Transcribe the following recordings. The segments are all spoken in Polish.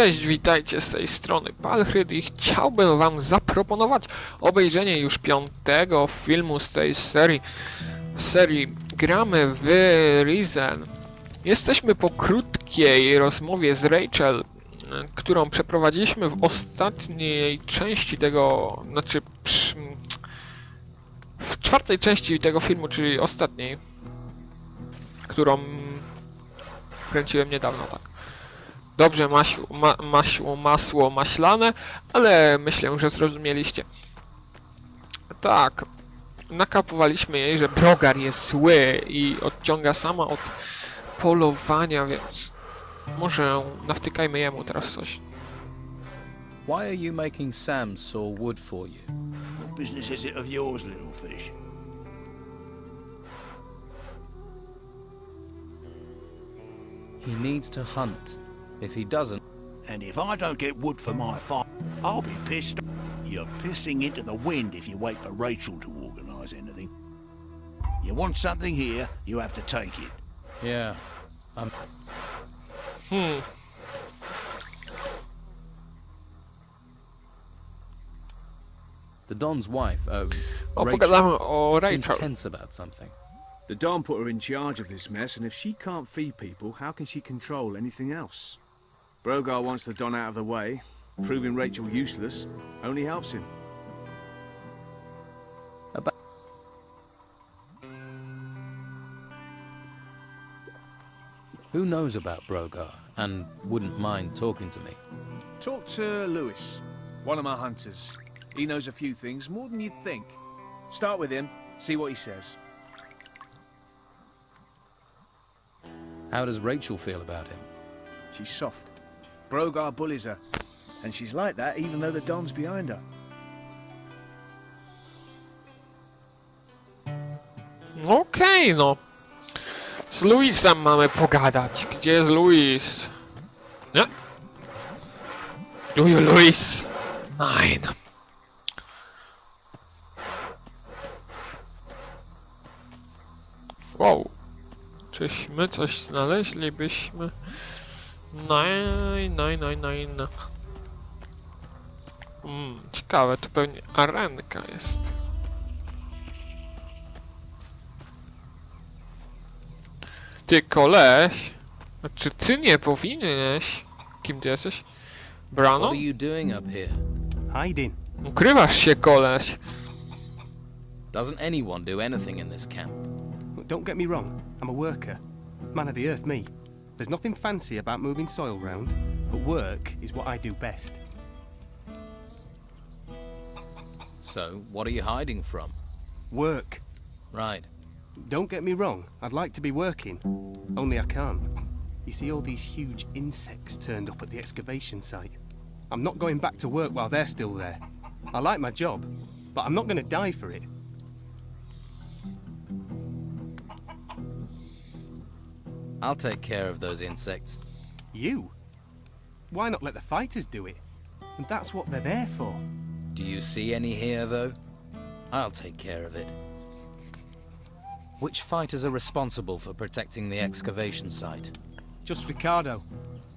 Cześć, witajcie z tej strony Palchryd i chciałbym wam zaproponować obejrzenie już piątego filmu z tej serii. serii gramy w Risen. Jesteśmy po krótkiej rozmowie z Rachel, którą przeprowadziliśmy w ostatniej części tego, znaczy w czwartej części tego filmu, czyli ostatniej, którą kręciłem niedawno, tak. Dobrze, masiu, ma, masło maślane, ale myślę, że zrozumieliście. Tak, nakapowaliśmy jej, że Brogar jest zły i odciąga sama od polowania, więc może nawtykajmy jemu teraz coś. Why are you making Sam saw wood for you? What business is it of yours, little fish? He needs to hunt. If he doesn't, And if I don't get wood for my fire, I'll be pissed. You're pissing into the wind if you wait for Rachel to organise anything. You want something here, you have to take it. yeah. I'm Hmm, the Don's wife. Oh, o, Rachel, pogadamy o seems tense about something. The Don put her in charge of this mess, and if she can't feed people, how can she control anything else? Brogar wants the Don out of the way. Proving Rachel useless only helps him. Who knows about Brogar and wouldn't mind talking to me? Talk to Lewis, one of my hunters. He knows a few things, more than you'd think. Start with him, see what he says. How does Rachel feel about him? She's soft. Brogar bullies her. And she's like that even though the Don's behind her. Okej, no. Z Luisem mamy pogadać. Gdzie jest Luis? Nie? Luju, Luis. Nein. Wow. Czyśmy coś znaleźlibyśmy? Nein, nein, nein, nein. Mm, ciekawe, tu pewnie arenka jest. Ty koleś, czy ty nie powinieneś? Kim ty jesteś? Brano? What are you doing up here? Hiding. Ukrywasz się koleś. Doesn't anyone do anything in this camp? Don't get me wrong, I'm a worker. Man of the earth, me. There's nothing fancy about moving soil round, but work is what I do best. So, what are you hiding from? Work. Right. Don't get me wrong, I'd like to be working, only I can't. You see all these huge insects turned up at the excavation site. I'm not going back to work while they're still there. I like my job, but I'm not going to die for it. I'll take care of those insects. You? Why not let the fighters do it? And that's what they're there for. Do you see any here, though? I'll take care of it. Which fighters are responsible for protecting the excavation site? Just Ricardo.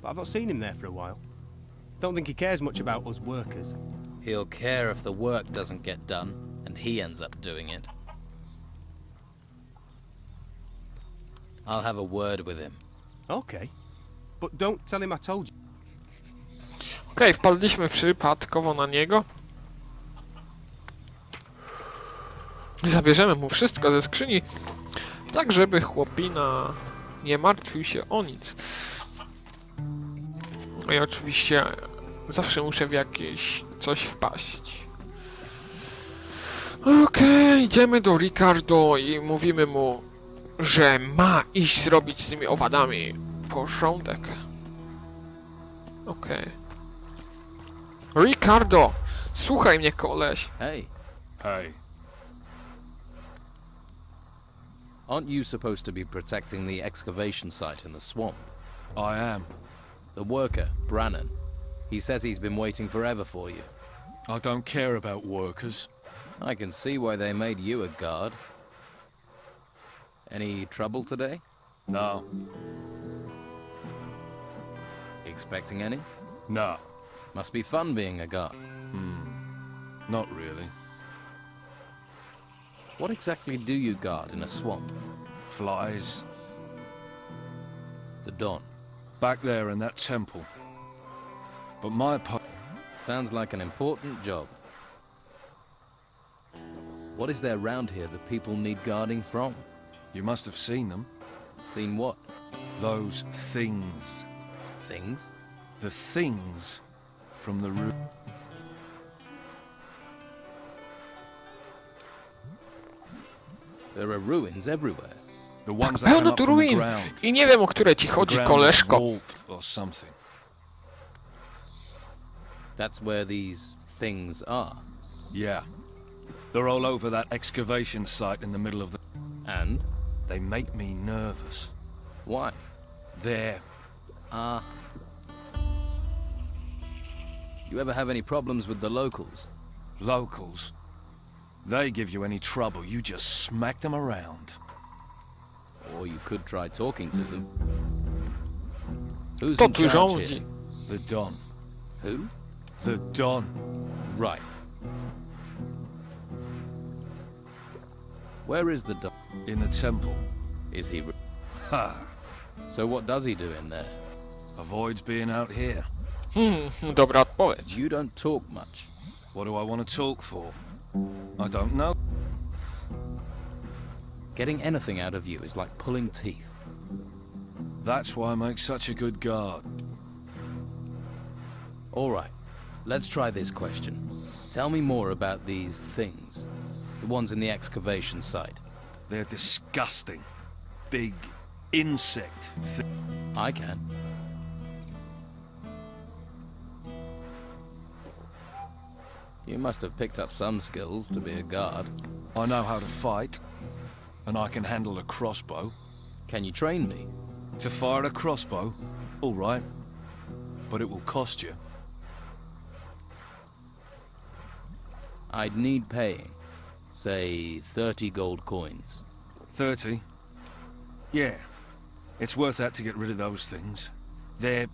But I've not seen him there for a while. Don't think he cares much about us workers. He'll care if the work doesn't get done, and he ends up doing it. I'll have a word with him. Okay. But don't tell him I told you. Okej, wpadliśmy przypadkowo na niego. Zabierzemy mu wszystko ze skrzyni, tak żeby chłopina nie martwił się o nic. No i oczywiście zawsze muszę w jakieś coś wpaść. Okej, idziemy do Ricardo i mówimy mu, że ma iść zrobić z tymi owadami porządek. Okej. Ricardo! Słuchaj mnie, koleś. Hey, Hey. aren't you supposed to be protecting the excavation site in the swamp? I am. The worker, Brannan. He says he's been waiting forever for you. I don't care about workers. I can see why they made you a guard. Any trouble today? No. Expecting any? No. Must be fun being a guard. Hmm. Not really. What exactly do you guard in a swamp? Flies. The Don. Back there in that temple. But my po- Sounds like an important job. What is there round here that people need guarding from? You must have seen them. Seen what? Those things. Things? The things from the room. There are ruins everywhere. The ones that come Pełno up tu from the ruin. ground. I nie wiem, o które ci The chodzi, ground is koleżko. warped or something. That's where these things are. Yeah. They're all over that excavation site in the middle of the... And They make me nervous. why? They're... Ah. you ever have any problems with the locals? locals. They give you any trouble, you just smack them around. Or you could try talking to them. Who's To in charge here? The Don. Who? The Don. Right. Where is the Don? In the temple. Is he... Ha! So what does he do in there? Avoids being out here. Hmm, dobra odpowiedź. You don't talk much. What do I want to talk for? I don't know. Getting anything out of you is like pulling teeth. That's why I make such a good guard. All right, let's try this question. Tell me more about these things. The ones in the excavation site. They're disgusting. Big insect. I can. You must have picked up some skills to be a guard. I know how to fight. And I can handle a crossbow. Can you train me? To fire a crossbow? All right. But it will cost you. I'd need paying. Say 30 gold coins. 30? Yeah. It's worth that to get rid of those things. They're...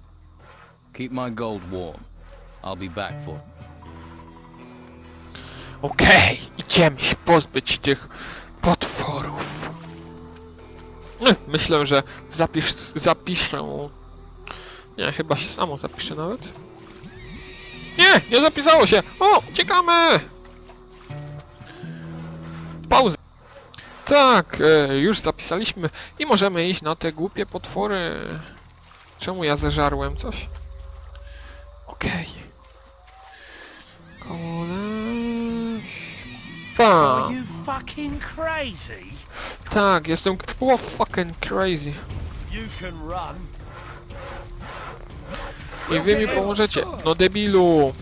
Keep my gold warm. I'll be back for it. Okej, idziemy się pozbyć tych potworów. Myślę, że zapisz, zapiszę... Nie, chyba się samo zapiszę nawet. Nie, nie zapisało się! O, uciekamy! Tak, e, już zapisaliśmy i możemy iść na te głupie potwory. Czemu ja zeżarłem coś? Okej. Koleś... Pa. you fucking crazy? Tak, jestem... Oh, fucking crazy. I wy mi pomożecie. No debilu.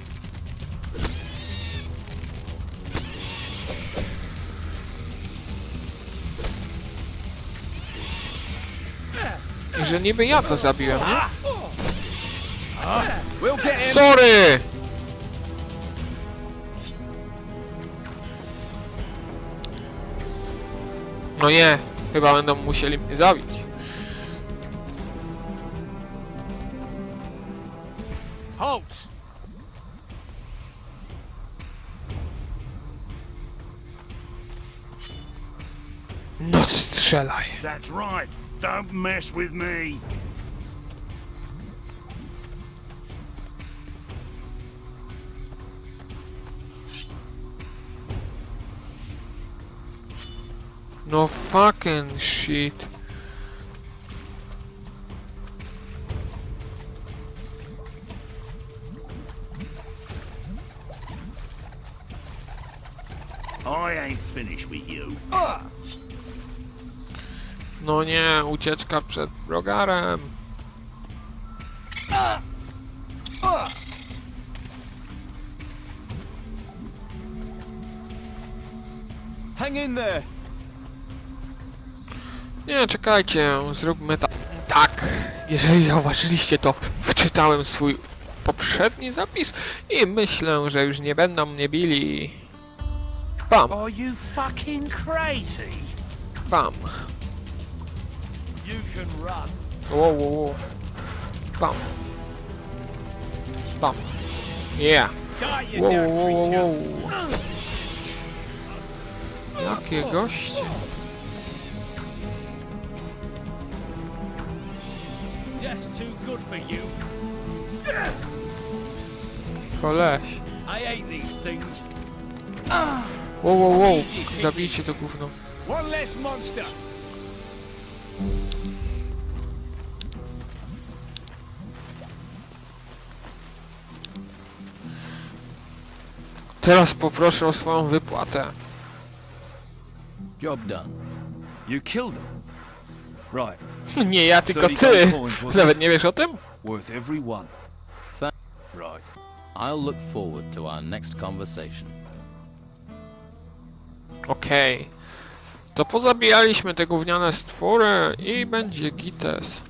Że niby ja to zabiłem, nie? Sorry! No nie, chyba będą musieli mnie zabić. Halt! No strzelaj. That's right. Don't mess with me. No fucking shit. No nie, ucieczka przed Brogarem. Hang in there. Nie, czekajcie, zróbmy tak. Tak, jeżeli zauważyliście to, wczytałem swój poprzedni zapis i myślę, że już nie będą mnie bili. Bam, Are you fucking crazy? bam. Wow, wow, wow. Bam. Bam. Yeah. Wow, wow, wow, wow. Jakie goście. Koleś. Wow, wow, wow. Zabijcie to gówno. One less monster. Teraz poproszę o swoją wypłatę. Job done. You killed them. Right. Nie ja, tylko 30 ty. Nawet nie wiesz o tym? Worth every one. Right. I'll look forward to our next conversation. Okej. To pozabijaliśmy te gówniane stwory i będzie gites.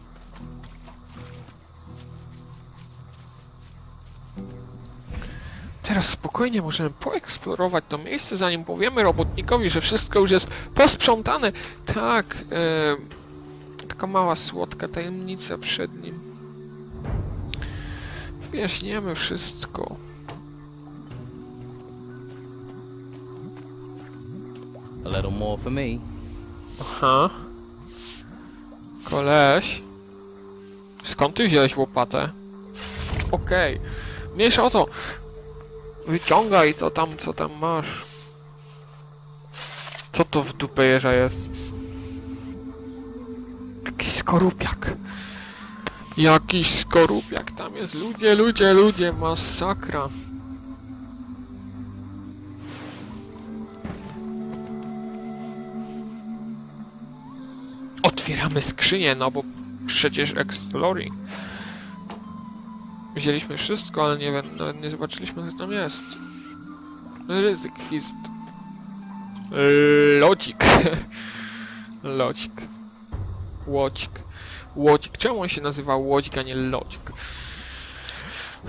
Teraz spokojnie możemy poeksplorować to miejsce, zanim powiemy robotnikowi, że wszystko już jest posprzątane. Tak, e, taka mała słodka tajemnica przed nim. Wyjaśniemy wszystko. A little more for me. Aha. Koleś. Skąd ty wziąłeś łopatę? Okej. Mniejsza o to. Wyciągaj to tam, co tam masz. Co to w dupę jeża jest? Jakiś skorupiak. Jakiś skorupiak tam jest. Ludzie, ludzie, ludzie. Masakra. Otwieramy skrzynię, no bo przecież exploring. Wzięliśmy wszystko, ale nie nawet nie zobaczyliśmy co tam jest. Ryzyk wizyt. Lodzik. Lodzik. Łodzik. Łodzik. Czemu on się nazywa Łodzik, a nie Lodzik?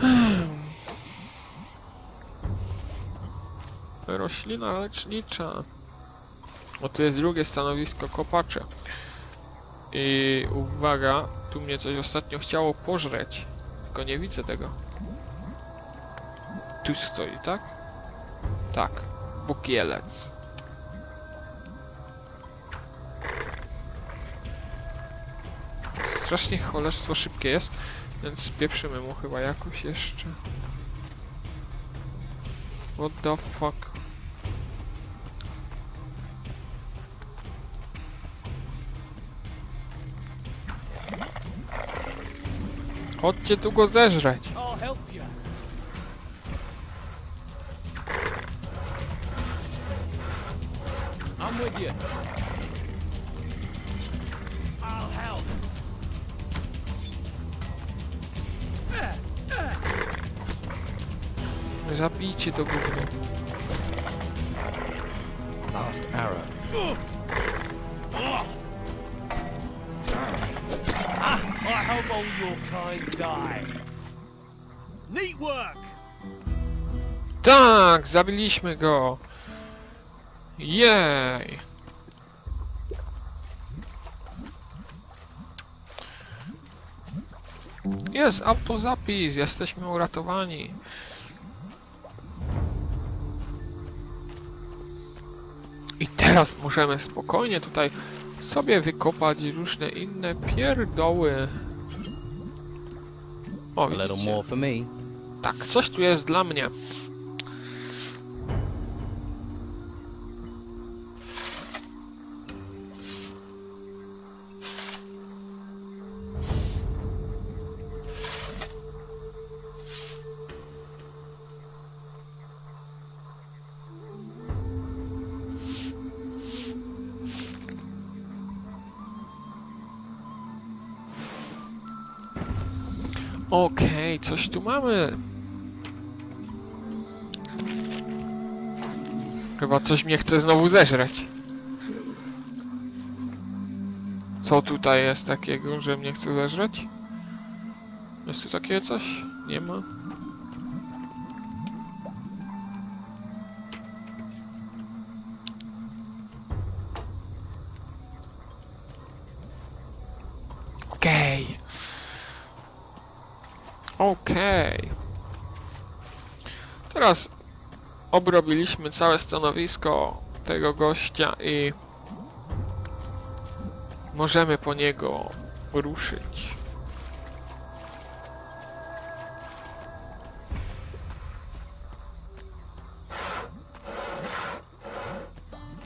Roślina lecznicza. O, tu jest drugie stanowisko kopacze. I uwaga, tu mnie coś ostatnio chciało pożreć. Tylko nie widzę tego. Tu stoi, tak? Tak. Bukielec. Strasznie cholerstwo szybkie jest, więc spieprzymy mu chyba jakoś jeszcze. What the fuck? Chodźcie tu go zeżreć. Zabijcie to gówno. I hope all your kind die. Neat work. Tak, zabiliśmy go. Jej. Jest autozapis, jesteśmy uratowani. I teraz możemy spokojnie tutaj sobie wykopać różne inne pierdoły. O, A little more for me. Tak, coś tu jest dla mnie. Coś tu mamy. Chyba coś mnie chce znowu zeżreć. Co tutaj jest takiego, że mnie chce zeżreć? Jest tu takie coś? Nie ma? Obrobiliśmy całe stanowisko tego gościa i możemy po niego ruszyć.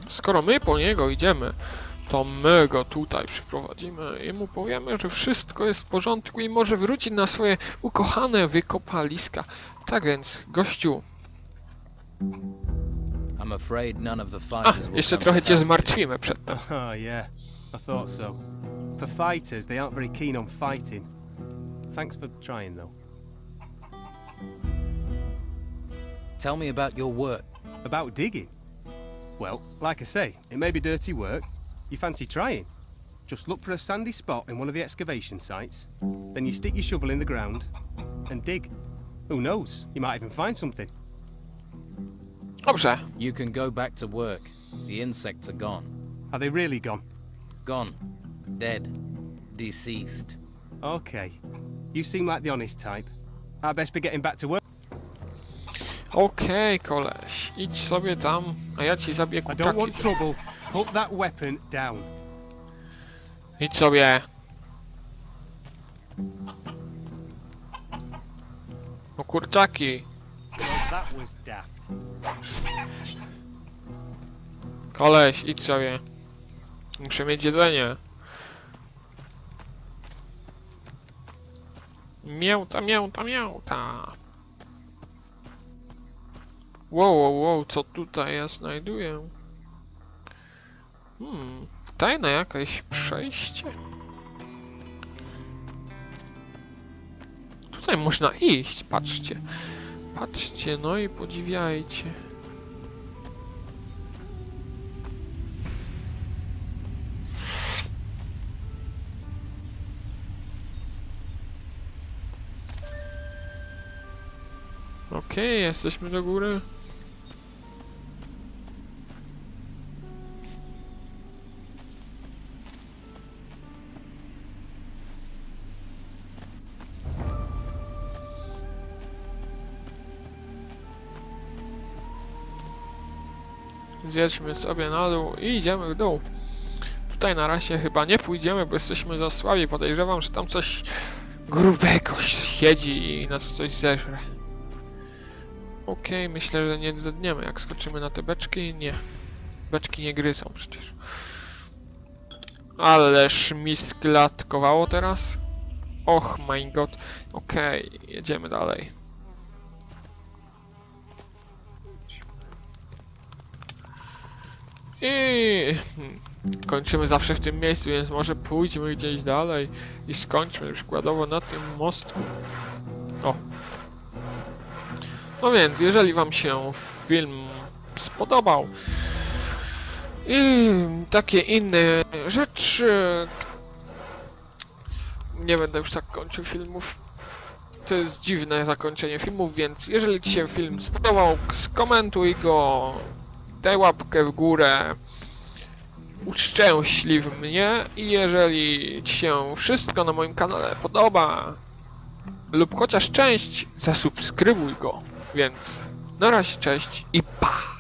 Skoro my po niego idziemy, to my go tutaj przyprowadzimy i mu powiemy, że wszystko jest w porządku i może wrócić na swoje ukochane wykopaliska. Tak więc, gościu, I'm afraid none of the a, fighters will jeszcze come trochę to cię help you. zmartwimy przedtem. Oh, yeah. I thought so. For fighters, they aren't very keen on fighting. Thanks for trying, though. Tell me about your work. About digging? Well, like I say, it may be dirty work. You fancy trying? Just look for a sandy spot in one of the excavation sites, then you stick your shovel in the ground and dig. Who knows? You might even find something. Dobrze, You can go back to work. The insects are gone. Are they really gone? Gone. Dead. Deceased. Okay. You seem like the honest type. I'd best be getting back to work. okej koleś, idź sobie tam, a ja ci zabiję I don't kurczaki. want trouble. Put that weapon down. Idź sobie. No kurczaki, Well, that was daft. koleś, idź sobie. Muszę mieć jedzenie. Mięta, mięta, mięta. Wow, wow, wow, co tutaj ja znajduję? Hmm, tajne jakieś przejście? Tutaj można iść, patrzcie. Patrzcie, no i podziwiajcie. Okej, jesteśmy do góry. Zjedźmy sobie na dół i idziemy w dół. Tutaj na razie chyba nie pójdziemy, bo jesteśmy za słabi. Podejrzewam, że tam coś grubego siedzi i nas coś zeżre. Okej, myślę, że nie zedniemy, jak skoczymy na te beczki. Nie. Beczki nie gryzą przecież. Ależ mi sklatkowało teraz. Och my god. Okej, jedziemy dalej. I kończymy zawsze w tym miejscu, więc może pójdźmy gdzieś dalej i skończmy przykładowo na tym mostku. O. No więc, jeżeli wam się film spodobał i takie inne rzeczy, nie będę już tak kończył filmów. To jest dziwne zakończenie filmów, więc jeżeli Ci się film spodobał, skomentuj go, daj łapkę w górę, uszczęśliw mnie i jeżeli Ci się wszystko na moim kanale podoba lub chociaż część, zasubskrybuj go. Więc na razie, cześć i pa!